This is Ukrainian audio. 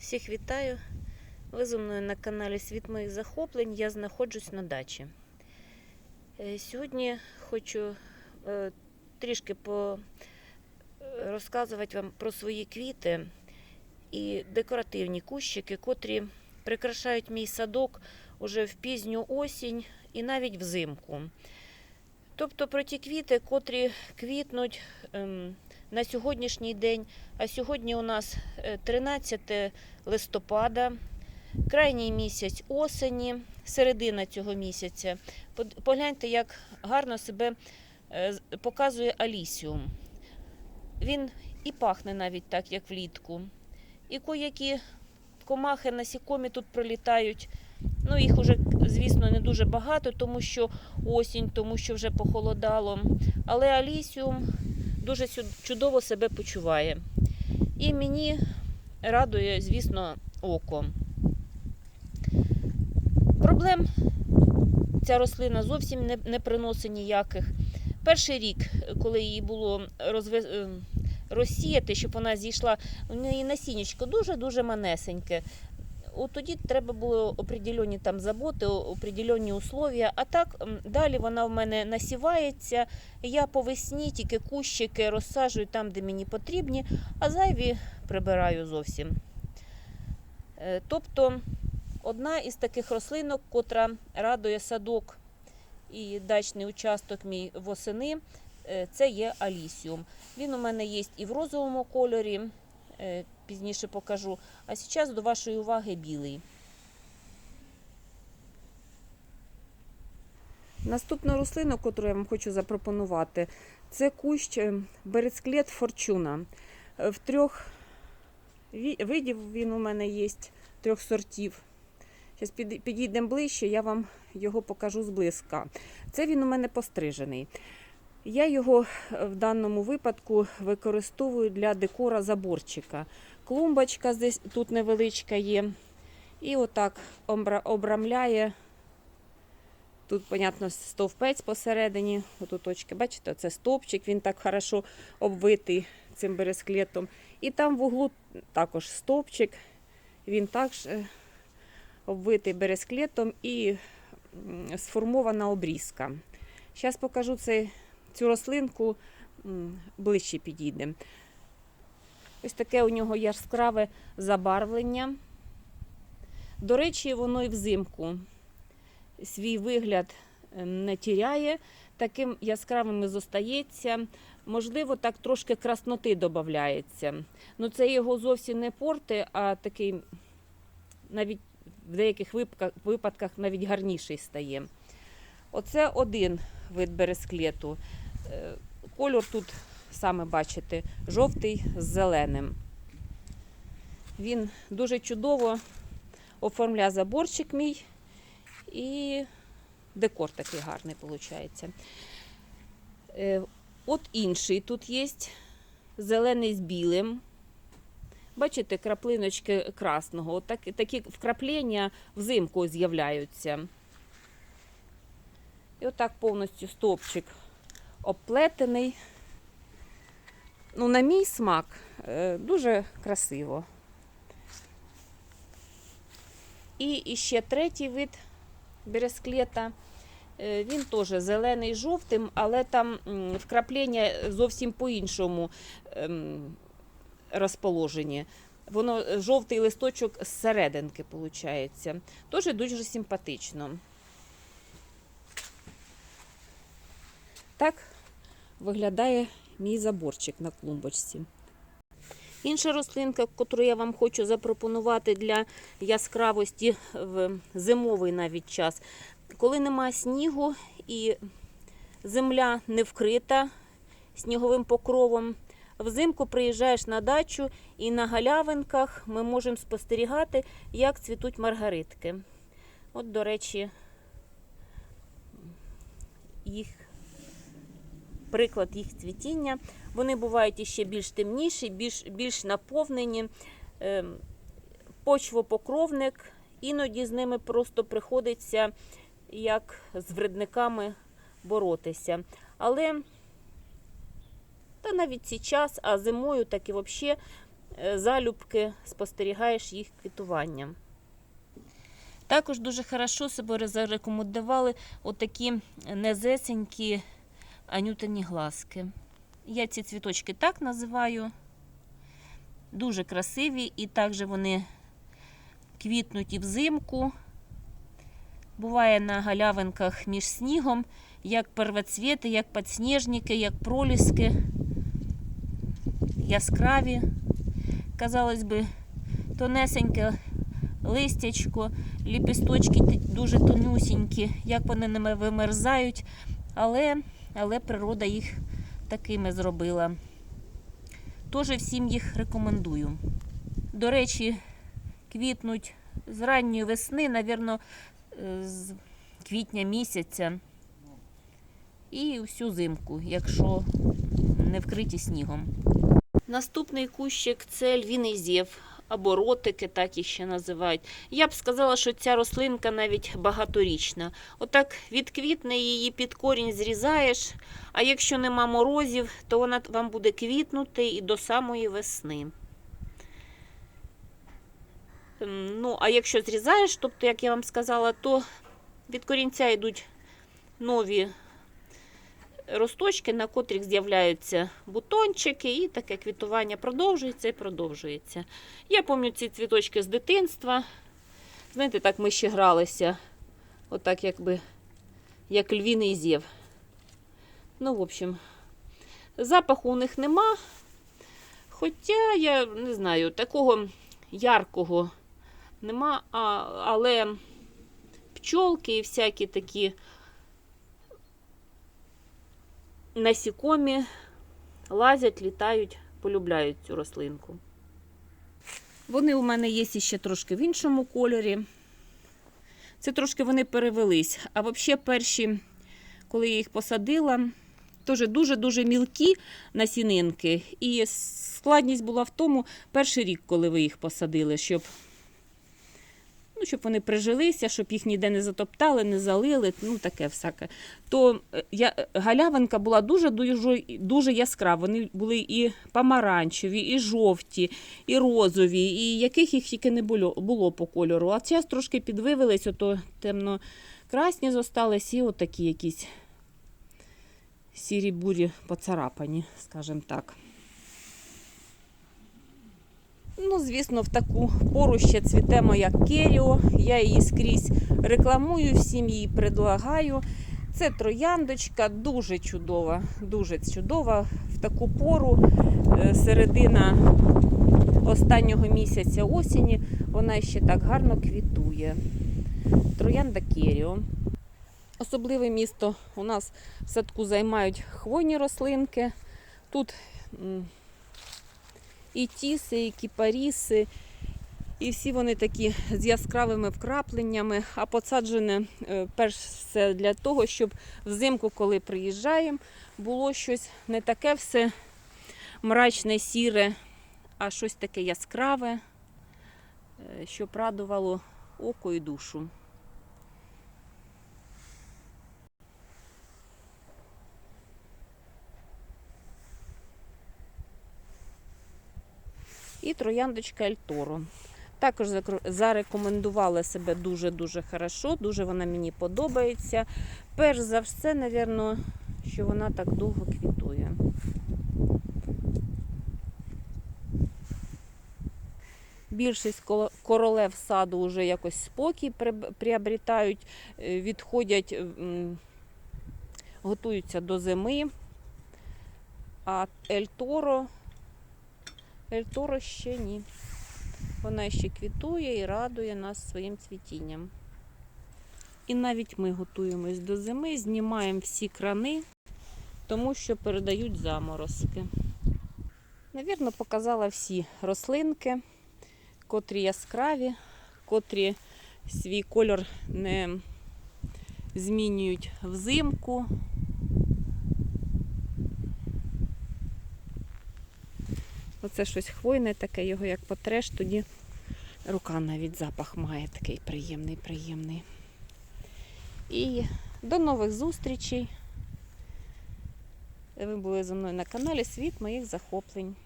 Всіх вітаю. Ви зі мною на каналі Світ моїх захоплень. Я знаходжусь на дачі. Е, Сьогодні хочу е, трішки розказувати вам про свої квіти і декоративні кущики, котрі прикрашають мій садок уже в пізню осінь і навіть взимку. Тобто про ті квіти, котрі квітнуть ем, на сьогоднішній день. А сьогодні у нас е, 13 листопада, крайній місяць осені, середина цього місяця. Погляньте, як гарно себе е, показує алісіум. Він і пахне навіть так, як влітку. І коякі комахи, насікомі тут пролітають. Ну, їх уже, звісно, не дуже багато, тому що осінь, тому що вже похолодало. Але алісіум дуже чудово себе почуває. І мені радує, звісно, око. Проблем ця рослина зовсім не, не приносить ніяких. Перший рік, коли її було розве... е, розсіяти, щоб вона зійшла, у неї насіннячко дуже-дуже манесеньке. От тоді треба було определені там заботи, определені условия. А так далі вона в мене насівається. Я по весні тільки кущики розсаджую там, де мені потрібні, а зайві прибираю зовсім. Е, Тобто одна із таких рослинок, котра радує садок і дачний участок мій восени, е, це є алісіум. Він у мене є і в розовому кольорі, е, пізніше покажу. А зараз до вашої уваги білий. Наступну рослину, яку я вам хочу запропонувати, це кущ е, берецклет форчуна. Е, В трьох видів він у мене є, трьох сортів. Зараз підійдемо ближче, я вам його покажу зблизька. Це він у мене пострижений. Я його е, в даному випадку використовую для декора заборчика. Клумбочка здесь тут невеличка є. І отак обрамляє Тут, понятно, стовпець посередині, отут точки, бачите, це стовпчик, він так хорошо обвитий цим бересклетом. І там в углу також стовпчик, він також е, обвитий бересклетом і сформована обрізка. Зараз покажу цей, цю рослинку ближче підійде. Ось таке у нього яскраве забарвлення. До речі, воно і взимку свій вигляд е, не тіряє, таким яскравим і зостається. Можливо, так трошки красноти додається. Ну, це його зовсім не порти, а такий навіть в деяких випадках, навіть гарніший стає. Оце один вид бересклету. Е, Кольор тут саме бачите, жовтий з зеленим. Він дуже чудово оформляє заборчик мій. І декор такий гарний виходить. Е, От інший тут є зелений з білим. Бачите, краплиночки красного. От так, такі вкраплення взимку з'являються. І отак повністю стовпчик обплетений. Ну, на мій смак е, дуже красиво. І ще третій вид бересклета. Е, Він теж зелений жовтим, але там вкраплення зовсім по-іншому ем, розположені. Воно е, жовтий листочок з серединки, виходить. Теж дуже симпатично. Так виглядає мій заборчик на клумбочці. Інша рослинка, яку я вам хочу запропонувати для яскравості в зимовий навіть час, коли нема снігу і земля не вкрита сніговим покровом. Взимку приїжджаєш на дачу і на галявинках ми можемо спостерігати, як цвітуть маргаритки. От, до речі, їх приклад їх цвітіння. Вони бувають іще більш темніші, більш, більш наповнені. Ем, Почвопокровник, іноді з ними просто приходиться як з вредниками боротися. Але та навіть ці час, а зимою так і взагалі залюбки спостерігаєш їх квітування. Також дуже хорошо себе зарекомендували отакі незесенькі анютині глазки. Я ці цвіточки так називаю. Дуже красиві, і також вони квітнуть і взимку. Буває на галявинках між снігом, як первоцвіти, як підсніжники, як проліски. Яскраві, казалось би, тонесеньке листячко, ліпісточки дуже тонюсінькі, як вони ними вимерзають, але, але природа їх такими зробила. Теж всім їх рекомендую. До речі, квітнуть з ранньої весни, навірно, е, з квітня місяця і всю зимку, якщо не вкриті снігом. Наступний кущик це львіний зєв або ротики, так їх ще називають. Я б сказала, що ця рослинка навіть багаторічна. Отак відквітне її під корінь зрізаєш, а якщо нема морозів, то вона вам буде квітнути і до самої весни. Ем, Ну, а якщо зрізаєш, тобто, як я вам сказала, то від корінця йдуть нові росточки, на котрих з'являються бутончики, і таке квітування продовжується і продовжується. Я пам'ятаю ці цвіточки з дитинства. Знаєте, так ми ще гралися, отак, якби, як львіний зєв. Ну, в общем, запаху у них нема. Хоча я не знаю, такого яркого нема, а, але пчолки і всякі такі насікомі лазять, літають, полюбляють цю рослинку. Вони у мене є ще трошки в іншому кольорі. Це трошки вони перевелись. А взагалі перші, коли я їх посадила, теж дуже-дуже мілкі насінинки. І складність була в тому, перший рік, коли ви їх посадили, щоб, ну, щоб вони прижилися, щоб їх ніде не затоптали, не залили, ну таке всяке. То е, я, галявинка була дуже, дуже, дуже яскрава. Вони були і помаранчеві, і жовті, і розові, і яких їх тільки не було, було по кольору. А зараз трошки підвивелись, ото темно красні зостались, і отакі якісь сірі бурі поцарапані, скажімо так. Ну, звісно, в таку пору ще цвіте моя керіо. Я її скрізь рекламую, всім її предлагаю. Це трояндочка, дуже чудова, дуже чудова. В таку пору, е, середина останнього місяця осені, вона ще так гарно квітує. Троянда керіо. Особливе місто у нас в садку займають хвойні рослинки. Тут і тіси, і кіпаріси, і всі вони такі з яскравими вкрапленнями, а посаджене е, перш все для того, щоб взимку, коли приїжджаємо, було щось не таке все мрачне, сіре, а щось таке яскраве, е, щоб радувало око і душу. І трояндочка Ельторо. Також зарекомендувала себе дуже-дуже хорошо, дуже вона мені подобається. Перш за все, напевно, що вона так довго квітує. Більшість королев саду вже якось спокій приобретають, е, відходять, готуються до зими. А Ельторо Ельторо ще ні. Вона ще квітує і радує нас своїм цвітінням. І навіть ми готуємось до зими, знімаємо всі крани, тому що передають заморозки. Навірно, показала всі рослинки, котрі яскраві, котрі свій кольор не змінюють взимку. Оце щось хвойне таке, його як потреш, тоді рука навіть запах має такий приємний, приємний. І до нових зустрічей. Ви були зі мною на каналі Світ моїх захоплень.